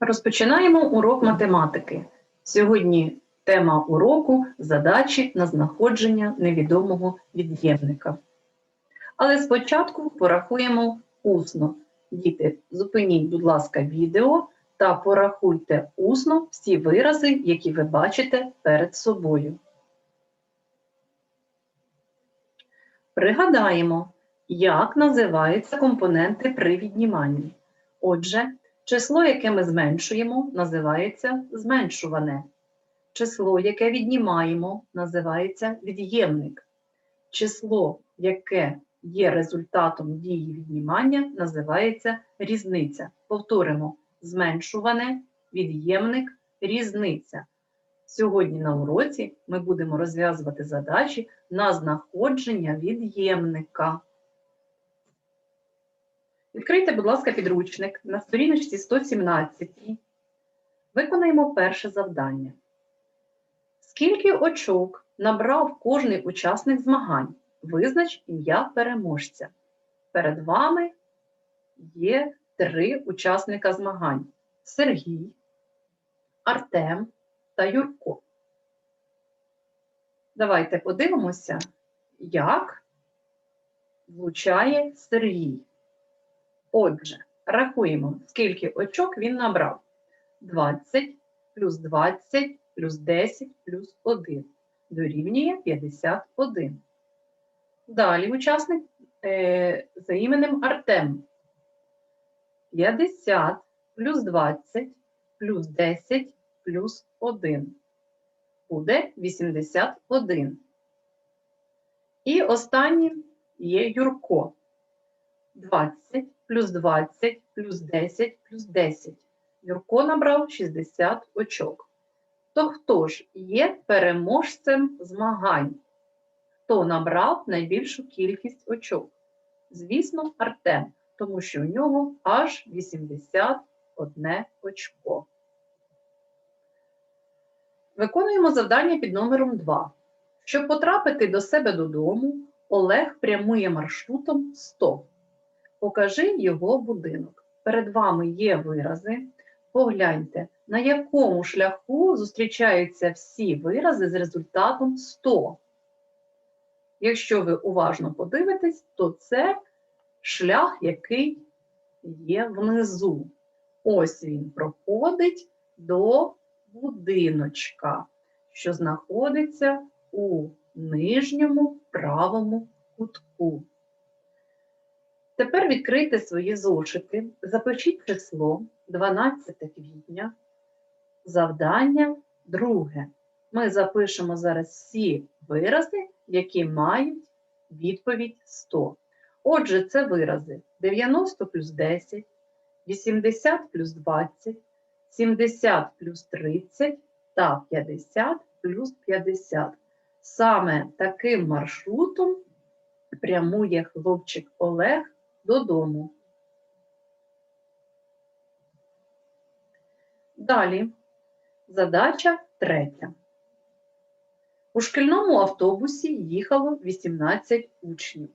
Розпочинаємо урок математики. Сьогодні тема уроку задачі на знаходження невідомого від'ємника. Але спочатку порахуємо усно. Діти, зупиніть, будь ласка, відео та порахуйте усно всі вирази, які ви бачите перед собою. Пригадаємо, як називаються компоненти при відніманні. Отже, число, яке ми зменшуємо, називається зменшуване. Число, яке віднімаємо, називається від'ємник. Число, яке є результатом дії віднімання, називається різниця. Повторимо: зменшуване, від'ємник, різниця. Сьогодні на уроці ми будемо розв'язувати задачі на знаходження від'ємника. Відкрийте, будь ласка, підручник на сторіночці 117. Виконаємо перше завдання. Скільки очок набрав кожний учасник змагань? Визнач ім'я переможця. Перед вами є три учасника змагань: Сергій, Артем та Юрко. Давайте подивимося, як влучає Сергій. Отже, рахуємо, скільки очок він набрав. 20 плюс 20 плюс 10 плюс 1 дорівнює 51. Далі учасник е, за іменем Артем. 50 плюс 20 плюс 10 плюс 1 буде 81. І останнім є Юрко. 20 плюс 20 плюс 10 плюс 10. Юрко набрав 60 очок. То хто ж є переможцем змагань? Хто набрав найбільшу кількість очок? Звісно, Артем, тому що у нього аж 81 очко. Виконуємо завдання під номером 2. Щоб потрапити до себе додому, Олег прямує маршрутом 100. Покажи його будинок. Перед вами є вирази. Погляньте, на якому шляху зустрічаються всі вирази з результатом 100. Якщо ви уважно подивитесь, то це шлях, який є внизу. Ось він проходить до будиночка, що знаходиться у нижньому правому кутку. Тепер відкрийте свої зошити, запишіть число 12 квітня, завдання друге. Ми запишемо зараз всі вирази, які мають відповідь 100. Отже, це вирази 90 плюс 10, 80 плюс 20, 70 плюс 30 та 50 плюс 50. Саме таким маршрутом прямує хлопчик Олег додому. Далі задача третя. У шкільному автобусі їхало 18 учнів.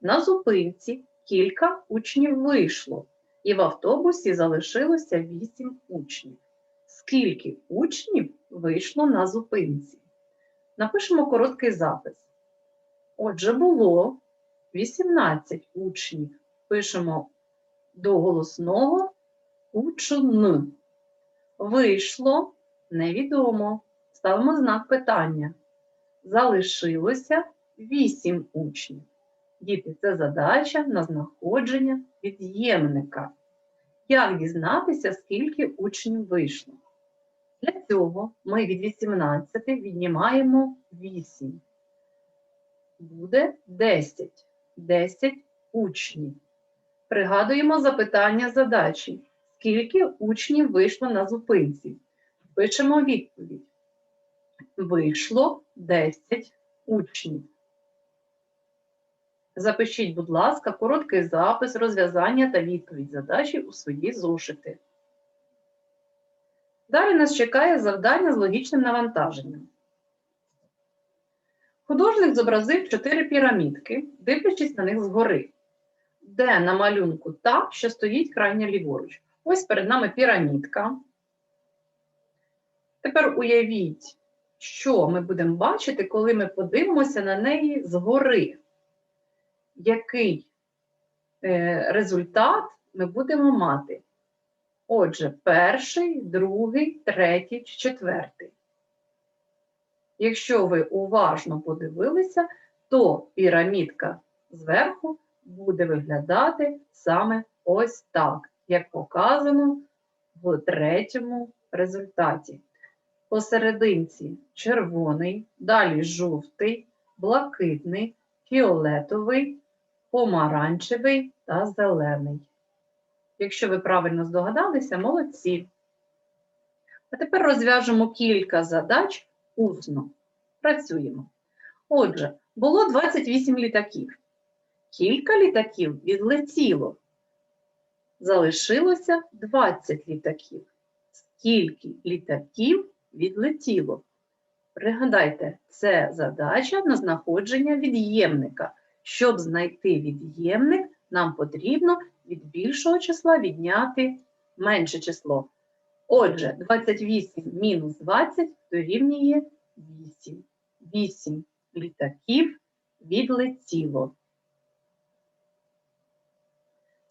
На зупинці кілька учнів вийшло, і в автобусі залишилося 8 учнів. Скільки учнів вийшло на зупинці? Напишемо короткий запис. Отже, було 18 учнів. Пишемо до голосного учн. Вийшло невідомо. Ставимо знак питання. Залишилося 8 учнів. Діти, це задача на знаходження від'ємника. Як дізнатися, скільки учнів вийшло? Для цього ми від 18 віднімаємо 8. Буде 10. 10 учнів. Пригадуємо запитання задачі. Скільки учнів вийшло на зупинці? Пишемо відповідь. Вийшло 10 учнів. Запишіть, будь ласка, короткий запис, розв'язання та відповідь задачі у свої зошити. Далі нас чекає завдання з логічним навантаженням. Художник зобразив чотири пірамідки, дивлячись на них згори, де на малюнку та, що стоїть крайня ліворуч. Ось перед нами пірамідка. Тепер уявіть, що ми будемо бачити, коли ми подивимося на неї згори. Який е, результат ми будемо мати? Отже, перший, другий, третій, четвертий. Якщо ви уважно подивилися, то пірамідка зверху буде виглядати саме ось так, як показано в третьому результаті. Посерединці червоний, далі жовтий, блакитний, фіолетовий, помаранчевий та зелений. Якщо ви правильно здогадалися, молодці. А тепер розв'яжемо кілька задач усно. Працюємо. Отже, було 28 літаків. Кілька літаків відлетіло. Залишилося 20 літаків. Скільки літаків відлетіло? Пригадайте, це задача на знаходження від'ємника. Щоб знайти від'ємник, нам потрібно від більшого числа відняти менше число. Отже, 28 мінус 20 дорівнює 8. 8 літаків відлетіло.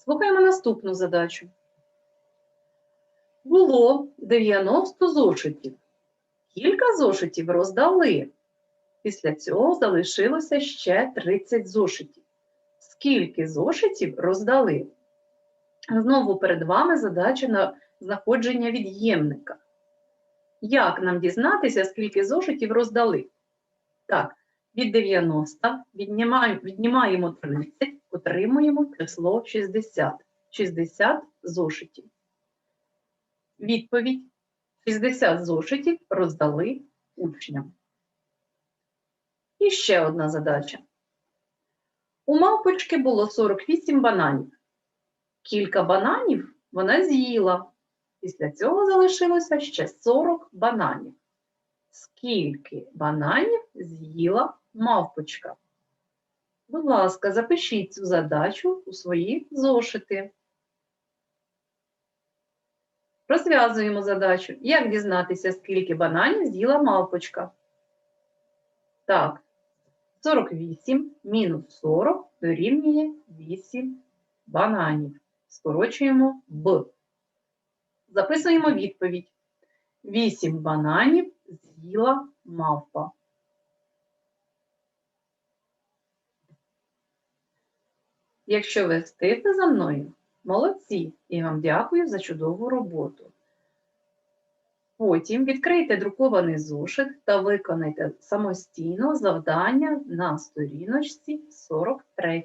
Слухаємо наступну задачу. Було 90 зошитів. Кілька зошитів роздали. Після цього залишилося ще 30 зошитів. Скільки зошитів роздали? Знову перед вами задача на знаходження від'ємника. Як нам дізнатися, скільки зошитів роздали? Так, від 90 віднімаємо, віднімаємо 30, отримуємо число 60. 60 зошитів. Відповідь: 60 зошитів роздали учням. І ще одна задача. У мавпочки було 48 бананів. Кілька бананів вона з'їла. Після цього залишилося ще 40 бананів. Скільки бананів з'їла мавпочка? Будь ласка, запишіть цю задачу у свої зошити. Розв'язуємо задачу. Як дізнатися, скільки бананів з'їла мавпочка? Так, 48 мінус 40 дорівнює 8 бананів. Скорочуємо Б. Записуємо відповідь. 8 бананів з'їла мавпа. Якщо ви встигли за мною, молодці, і вам дякую за чудову роботу. Потім відкрийте друкований зошит та виконайте самостійно завдання на сторіночці 43.